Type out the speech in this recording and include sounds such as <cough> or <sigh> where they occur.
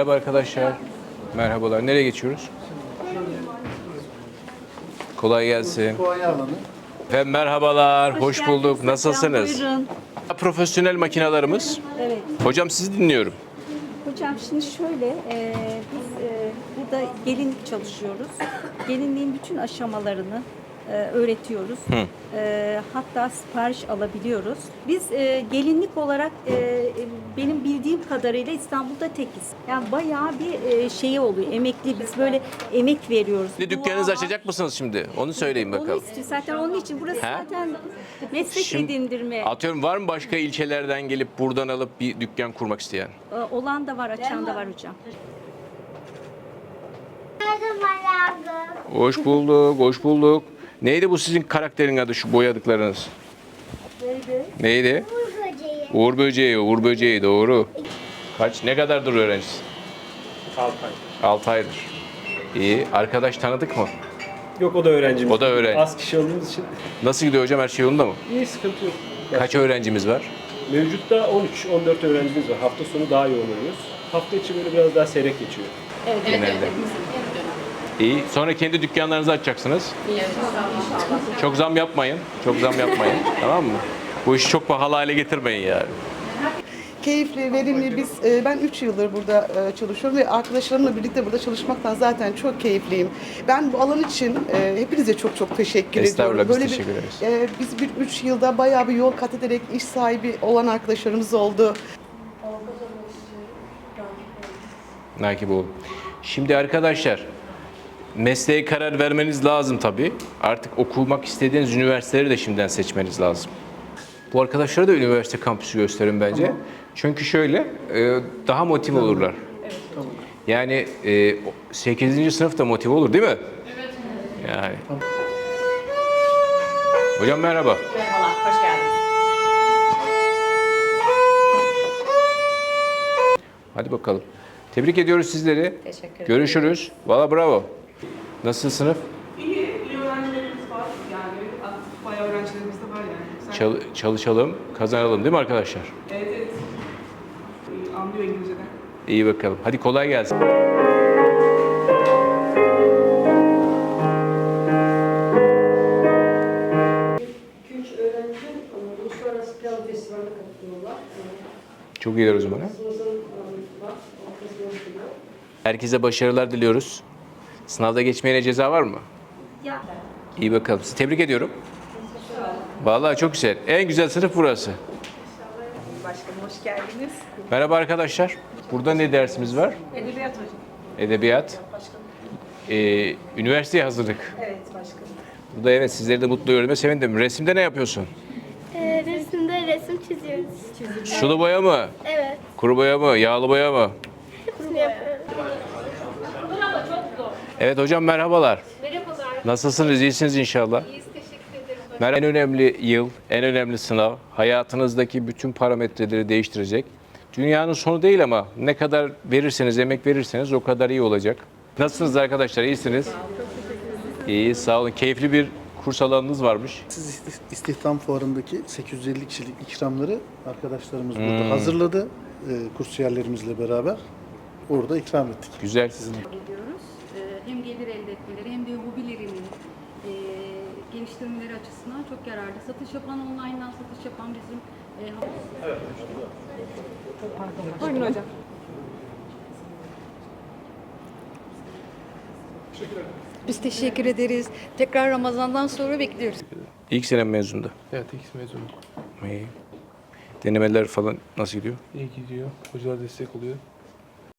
Merhaba arkadaşlar. Merhabalar. Nereye geçiyoruz? Kolay gelsin. Efendim merhabalar. Hoş, geldiniz bulduk. hocam, Nasılsınız? Buyurun. Profesyonel makinalarımız. Evet. Hocam sizi dinliyorum. Hocam şimdi şöyle, e, biz e, burada gelinlik çalışıyoruz. Gelinliğin bütün aşamalarını e, öğretiyoruz. E, hatta sipariş alabiliyoruz. Biz e, gelinlik olarak e, benim bildiğim kadarıyla İstanbul'da tekiz. Yani bayağı bir e, şeyi oluyor, emekli. Biz böyle emek veriyoruz. Ne dükkanınızı Dua açacak mısınız şimdi? Onu söyleyin Onu bakalım. istiyor. Zaten onun için burası He? zaten meslek Şimdi edindirme. Atıyorum var mı başka ilçelerden gelip buradan alıp bir dükkan kurmak isteyen? E, olan da var, açan da var hocam. Hoş bulduk, hoş bulduk. Neydi bu sizin karakterin adı şu boyadıklarınız? Neydi? Neydi? Uğur böceği, Uğur böceği doğru. Kaç, ne kadardır öğrencisin? 6 ay. 6 aydır. İyi. Arkadaş tanıdık mı? Yok o da öğrencimiz. O da öğrenci. Az kişi olduğumuz için Nasıl gidiyor hocam? Her şey yolunda mı? iyi sıkıntı yok. Kaç öğrencimiz var? Mevcutta 13-14 öğrencimiz var. Hafta sonu daha yoğun oluyoruz. Hafta içi böyle biraz daha seyrek geçiyor. Genelde. İyi. Sonra kendi dükkanlarınızı açacaksınız. Çok zam yapmayın. Çok zam yapmayın. <laughs> tamam mı? Bu işi çok pahalı hale getirmeyin yani. Keyifli, verimli. Biz e, ben 3 yıldır burada e, çalışıyorum ve arkadaşlarımla birlikte burada çalışmaktan zaten çok keyifliyim. Ben bu alan için e, hepinize çok çok teşekkür Estağfurullah, ediyorum. biz teşekkür bir, ederiz. e, biz bir 3 yılda bayağı bir yol kat ederek iş sahibi olan arkadaşlarımız oldu. Nakip olun. Şimdi arkadaşlar mesleğe karar vermeniz lazım tabii. Artık okumak istediğiniz üniversiteleri de şimdiden seçmeniz lazım. Bu arkadaşlara da üniversite kampüsü gösterin bence. Çünkü şöyle e, daha motive olurlar. Yani e, 8. sınıfta motive olur değil mi? Evet. Yani. Hocam merhaba. Merhabalar, hoş geldiniz. Hadi bakalım. Tebrik ediyoruz sizleri. Teşekkür ederim. Görüşürüz. Valla bravo. Nasıl sınıf? İyi, iyi öğrencilerimiz var. Yani aktif bayağı öğrencilerimiz de var yani. Güzel. Çal- çalışalım, kazanalım değil mi arkadaşlar? Evet, evet. İyi, Anlıyor İngilizce'den. İyi bakalım. Hadi kolay gelsin. Üç öğrenci e, uluslararası piyano festivaline katılıyorlar. Çok iyiler o zaman. ha? Sınıfın e. Herkese başarılar diliyoruz. Sınavda geçmeyene ceza var mı? Ya İyi bakalım. Sizi tebrik ediyorum. Vallahi çok güzel. En güzel sınıf burası. Başkanım hoş geldiniz. Merhaba arkadaşlar. Burada ne dersimiz var? Edebiyat hocam. Edebiyat. Ee, üniversiteye hazırlık. Evet başkanım. Burada evet sizleri de mutlu görmeye sevindim. Resimde ne yapıyorsun? Ee, resimde resim çiziyoruz. Sulu boya mı? Evet. Kuru boya mı? Yağlı boya mı? Hepsini yapıyoruz. Evet hocam merhabalar. Merhabalar. Nasılsınız? İyisiniz inşallah. İyiyiz, teşekkür ederim. Mer- En önemli yıl, en önemli sınav hayatınızdaki bütün parametreleri değiştirecek. Dünyanın sonu değil ama ne kadar verirseniz, emek verirseniz o kadar iyi olacak. Nasılsınız arkadaşlar? İyisiniz? İyi, sağ olun. Keyifli bir kurs alanınız varmış. Siz isti- istihdam fuarındaki 850 kişilik ikramları arkadaşlarımız burada hazırladı. E, kursiyerlerimizle beraber orada ikram ettik. Güzel. ediyoruz. Ee, Hem gelir elde etmeleri hem de hobilerinin e, geliştirmeleri açısından çok yararlı. Satış yapan, online'dan satış yapan bizim e, Biz teşekkür ederiz. Tekrar Ramazan'dan sonra bekliyoruz. İlk senem mezunda. Evet, ilk mezunum. İyi. Denemeler falan nasıl gidiyor? İyi gidiyor. Hocalar destek oluyor.